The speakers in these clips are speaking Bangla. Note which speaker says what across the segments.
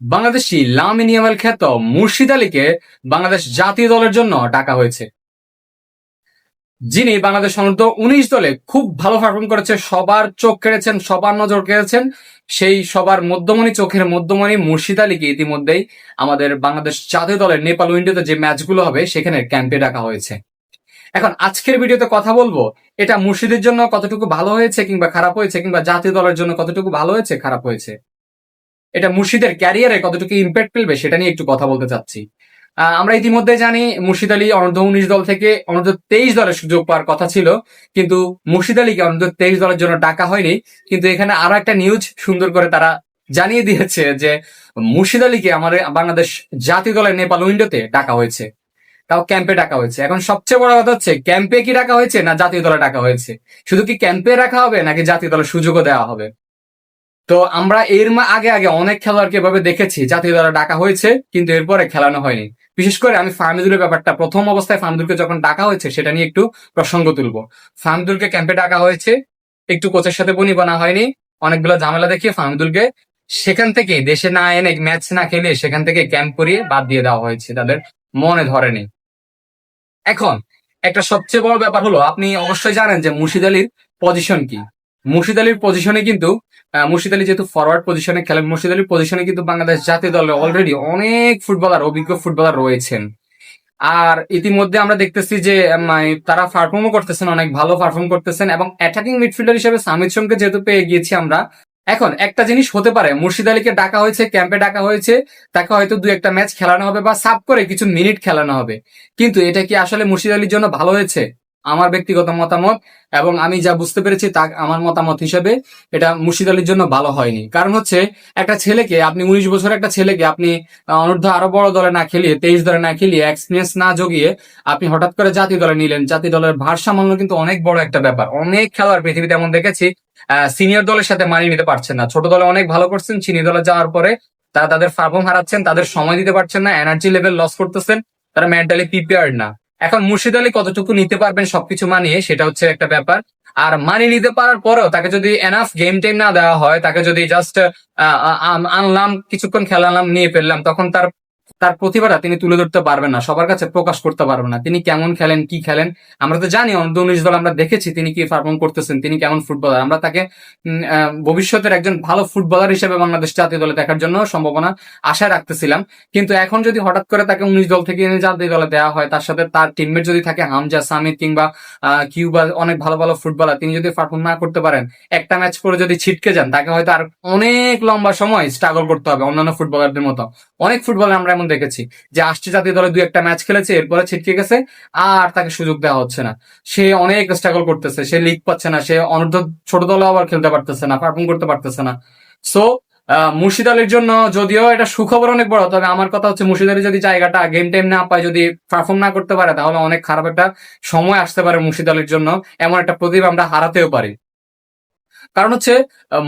Speaker 1: বাংলাদেশি লামিনিয়ামেল খ্যাত মুর্শিদ আলীকে বাংলাদেশ জাতীয় দলের জন্য ডাকা হয়েছে। যিনি বাংলাদেশ অনূর্ধ্ব উনিশ দলে খুব ভালো পারফর্ম করেছে, সবার চোখ কেড়েছেন, সবার নজর কেড়েছেন, সেই সবার মধ্যমণি, চোখের মধ্যমণি মুর্শিদ আলীকে ইতিমধ্যেই আমাদের বাংলাদেশ জাতীয় দলের নেপাল উইন্ডোতে যে ম্যাচগুলো হবে, সেখানে ক্যাম্পে ডাকা হয়েছে। এখন আজকের ভিডিওতে কথা বলব, এটা মুর্শিদের জন্য কতটুকু ভালো হয়েছে কিংবা খারাপ হয়েছে, কিংবা জাতীয় দলের জন্য কতটুকু ভালো হয়েছে, খারাপ হয়েছে। এটা মুর্শিদের ক্যারিয়ারে কতটুকু ইম্প্যাক্ট ফেলবে সেটা নিয়ে একটু কথা বলতে চাচ্ছি। আমরা ইতিমধ্যে জানি মুর্শিদ আলী অনূর্ধ্ব উনিশ দল থেকে অনূর্ধ্ব তেইশ দলের সুযোগ পাওয়ার কথা ছিল, কিন্তু মুর্শিদ আলীকে অনূর্ধ্ব তেইশ দলের জন্য ডাকা হয়নি। কিন্তু এখানে আরও একটা নিউজ সুন্দর করে তারা জানিয়ে দিয়েছে যে মুর্শিদ আলীকে আমাদের বাংলাদেশ জাতীয় দলের নেপাল উইন্ডোতে ডাকা হয়েছে। তাও ক্যাম্পে ডাকা হয়েছে। এখন সবচেয়ে বড় কথা হচ্ছে ক্যাম্পে কি ডাকা হয়েছে না জাতীয় দলে ডাকা হয়েছে? শুধু কি ক্যাম্পে রাখা হবে নাকি জাতীয় দলের সুযোগও দেওয়া হবে? তো আমরা এর মা- আগে আগে অনেক খেলোয়াড়কে এভাবে দেখেছি, জাতীয় দলে ডাকা হয়েছে, কিন্তু এরপরে খেলানো হয়নি। বিশেষ করে আমি ফাহমিদুলের ব্যাপারটা, প্রথম অবস্থায় ফাহমিদুলকে যখন ডাকা হয়েছে, সেটা নিয়ে একটু প্রসঙ্গ তুলবো। ফাহমিদুলকে ক্যাম্পে ডাকা হয়েছে, একটু কোচের সাথে বনি বানা হয়নি, অনেকগুলো ঝামেলা দেখিয়ে ফাহমিদুলকে সেখান থেকে দেশে না এনে ম্যাচ না খেলে সেখান থেকে ক্যাম্প করিয়ে বাদ দিয়ে দেওয়া হয়েছে, তাদের মনে ধরেনি। এখন, একটা সবচেয়ে বড় ব্যাপার হলো, আপনি অবশ্যই জানেন যে মুর্শিদ আলীর পজিশন কি। মুর্শিদ আলীর পজিশনে কিন্তু মুর্শিদ আলী যেহেতু ফরওয়ার্ড পজিশনে খেলেন, মুর্শিদ আলীর পজিশনে কিন্তু বাংলাদেশ জাতীয় দলে অলরেডি অনেক ফুটবলার অভিজ্ঞ ফুটবলার রয়েছেন। আর ইতিমধ্যে আমরা দেখতেছি যে তারা পারফর্মও করতেছেন, অনেক ভালো পারফর্ম করতেছেন এবং অ্যাটাকিং মিডফিল্ডার হিসেবে সামিদ সোমকে যেহেতু পেয়ে গিয়েছি আমরা, এখন একটা জিনিস হতে পারে, মুর্শিদ আলীকে ডাকা হয়েছে ক্যাম্পে ডাকা হয়েছে, তাকে হয়তো দু একটা ম্যাচ খেলানো হবে বা সাব করে কিছু মিনিট খেলানো হবে। কিন্তু এটা কি আসলে মুর্শিদ আলীর জন্য ভালো হয়েছে? আমার ব্যক্তিগত মতামত এবং আমি যা বুঝতে পেরেছি তা আমার মতামত হিসেবে এটা মুর্শিদ আলীর জন্য ভালো হয়নি। কারণ হচ্ছে একটা ছেলেকে আপনি উনিশ বছর একটা ছেলেকে আপনি অনূর্ধ্ব আরও বড় দলে না খেলিয়ে, তেইশ দলে না খেলিয়ে এক্সপিরিয়েন্স না জগিয়ে আপনি হঠাৎ করে জাতীয় দলে নিলেন। জাতীয় দলের ভার সামলানো কিন্তু অনেক বড় একটা ব্যাপার। অনেক খেলোয়াড় পৃথিবীতে এমন দেখেছি সিনিয়র দলের সাথে মানিয়ে নিতে পারছেন না। ছোট দলে অনেক ভালো করছেন সিনিয়র দলে যাওয়ার পরে তারা তাদের পারফর্ম হারাচ্ছেন, তাদের সময় দিতে পারছেন না এনার্জি লেভেল লস করতেছেন, তারা মেন্টালি প্রিপেয়ার্ড না। এখন মুর্শিদ আলী কতটুকু নিতে পারবেন সবকিছু মানিয়ে, সেটা হচ্ছে একটা ব্যাপার। আর মানিয়ে নিতে পারার পরেও তাকে যদি এনাফ গেম টাইম না দেওয়া হয়, তাকে যদি জাস্ট আনলাম, কিছুক্ষণ খেলালাম, নিয়ে ফেললাম, তখন তার তার প্রতিভাটা তিনি তুলে ধরতে পারবেন না, সবার কাছে প্রকাশ করতে পারবেন না। তিনি কেমন খেলেন, কি খেলেন? আমরা তো জানি অনূর্ধ্ব উনিশ দল আমরা দেখেছি তিনি কি পারফর্ম করতেছেন, তিনি কেমন ফুটবলার আমরা তাকে ভবিষ্যতের একজন ভালো ফুটবলার হিসেবে বাংলাদেশ জাতীয় দলে দেখার জন্য সম্ভাবনা আশা রাখতেছিলাম। কিন্তু এখন যদি হঠাৎ করে তাকে উনিশ দল থেকে জাতীয় দলে দেওয়া হয়, তার সাথে তার টিমমেট যদি থাকে, হামজা, সামিদ কিংবা কিউবা, অনেক ভালো ভালো ফুটবলার তিনি যদি পারফর্ম না করতে পারেন, একটা ম্যাচ করে যদি ছিটকে যান, তাকে হয়তো আর অনেক লম্বা সময় স্ট্রাগল করতে হবে অন্যান্য ফুটবলারদের মতো। অনেক ফুটবলার আমরা এমন দেখেছি যে আসছে জাতীয় দলে দুই একটা ম্যাচ খেলেছে, এরপরে ছিটকে গেছে, আর তাকে সুযোগ দেওয়া হচ্ছে না। সে অনেক স্ট্রাগল করতেছে, সে লিগ পাচ্ছে না, সে অনূর্ধ্ব ছোট দলে আবার খেলতে পারতেছে না পারফর্ম করতে পারতেছে না। সো মুর্শিদ আলীর জন্য যদিও এটা সুখবর অনেক বড়, তবে আমার কথা হচ্ছে মুর্শিদ আলী যদি জায়গাটা গেম টাইম না পায়, যদি পারফর্ম না করতে পারে, তাহলে অনেক খারাপ একটা সময় আসতে পারে মুর্শিদ আলীর জন্য, এমন একটা প্রতিভা আমরা হারাতেও পারি। কারণ হচ্ছে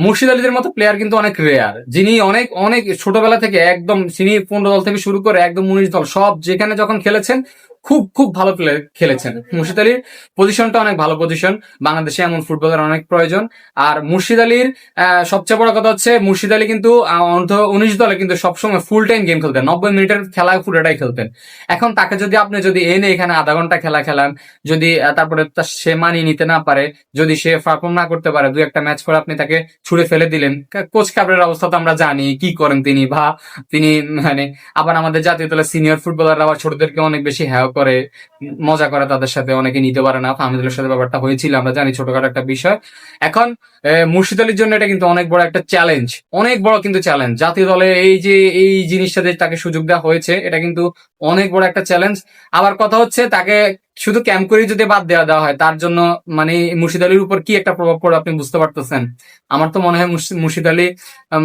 Speaker 1: মুর্শিদ আলীদের মতো প্লেয়ার কিন্তু অনেক রেয়ার যিনি অনেক অনেক ছোটবেলা থেকে একদম তিনি পনেরো দল থেকে শুরু করে একদম উনিশ দল, সব যেখানে যখন খেলেছেন খুব খুব ভালো খেলেছেন। মুর্শিদ আলীর পজিশনটা অনেক ভালো পজিশন বাংলাদেশে এমন ফুটবলার অনেক প্রয়োজন। আর মুর্শিদ আলীর সবচেয়ে বড় কথা হচ্ছে মুর্শিদ আলী কিন্তু আহ, উনিশ দলে কিন্তু সবসময় ফুল টাইম গেম খেলতেন। নব্বই মিনিটের খেলা পুরোটাই খেলতেন। এখন তাকে যদি আপনি যদি এনে এখানে আধা ঘণ্টা খেলা খেলান যদি তারপরে সে মানিয়ে নিতে না পারে যদি সে পারফর্ম না করতে পারে দু একটা ম্যাচ করে আপনি তাকে ছুড়ে ফেলে দিলেন কোচ কাবরের অবস্থা তো আমরা জানি কি করেন তিনি? বা তিনি মানে আবার আমাদের জাতীয় দলের সিনিয়র ফুটবলাররা আবার ছোটদেরকে অনেক বেশি হ্যাও করে, মজা করে তাদের সাথে অনেকে নিতে পারে না। ফাহমিদুলের সাথে ব্যাপারটা হয়েছিল, আমরা জানি ছোটখাটো একটা বিষয়। এখন মুর্শিদ আলীর জন্য এটা কিন্তু অনেক বড় একটা চ্যালেঞ্জ অনেক বড় কিন্তু চ্যালেঞ্জ জাতীয় দলে এই যে, এই জিনিসটাতে তাকে সুযোগ দেওয়া হয়েছে, এটা কিন্তু অনেক বড় একটা চ্যালেঞ্জ আবার কথা হচ্ছে, তাকে শুধু ক্যাম্প করে যদি বাদ দেওয়া দেওয়া হয় তার জন্য মানে মুর্শিদ আলীর উপর কি একটা প্রভাব পড়ে আপনি বুঝতে পারতেছেন? আমার তো মনে হয় মুর্শিদ আলী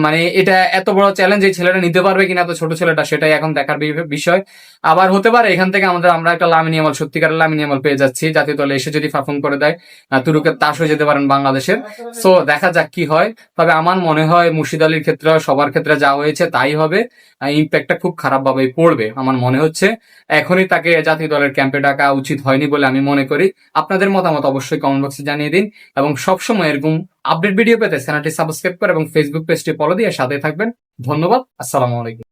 Speaker 1: মানে এটা এত বড় চ্যালেঞ্জ এই ছেলেটা নিতে পারবে কিনা এত ছোট ছেলেটা সেটাই এখন দেখার বিষয়। আবার হতে পারে এখান থেকে আমাদের আমরা একটা লামিনিয়ামাল সত্যিকারের লামিনিয়ামাল পেয়ে যাচ্ছি। জাতীয় দলে এসে যদি পারফর্ম করে দেয় আহ, তুরুকে তাস হয়ে যেতে পারেন বাংলাদেশের। সো দেখা যাক কি হয়। তবে আমার মনে হয় মুর্শিদ আলীর ক্ষেত্রে সবার ক্ষেত্রে যা হয়েছে তাই হবে। ইম্প্যাক্টটা খুব খারাপ ভাবে পড়বে। আমার মনে হচ্ছে এখনই তাকে জাতীয় দলের ক্যাম্পে ডাকা উচিত হয়নি বলে আমি মনে করি। আপনাদের মতামত অবশ্যই কমেন্ট বক্সে জানিয়ে দিন এবং সবসময় এরকম আপডেট ভিডিও পেতে চ্যানেলটি সাবস্ক্রাইব করে এবং ফেসবুক পেজটি ফলো দিয়ে সাথে থাকবেন। ধন্যবাদ, আসসালামু আলাইকুম।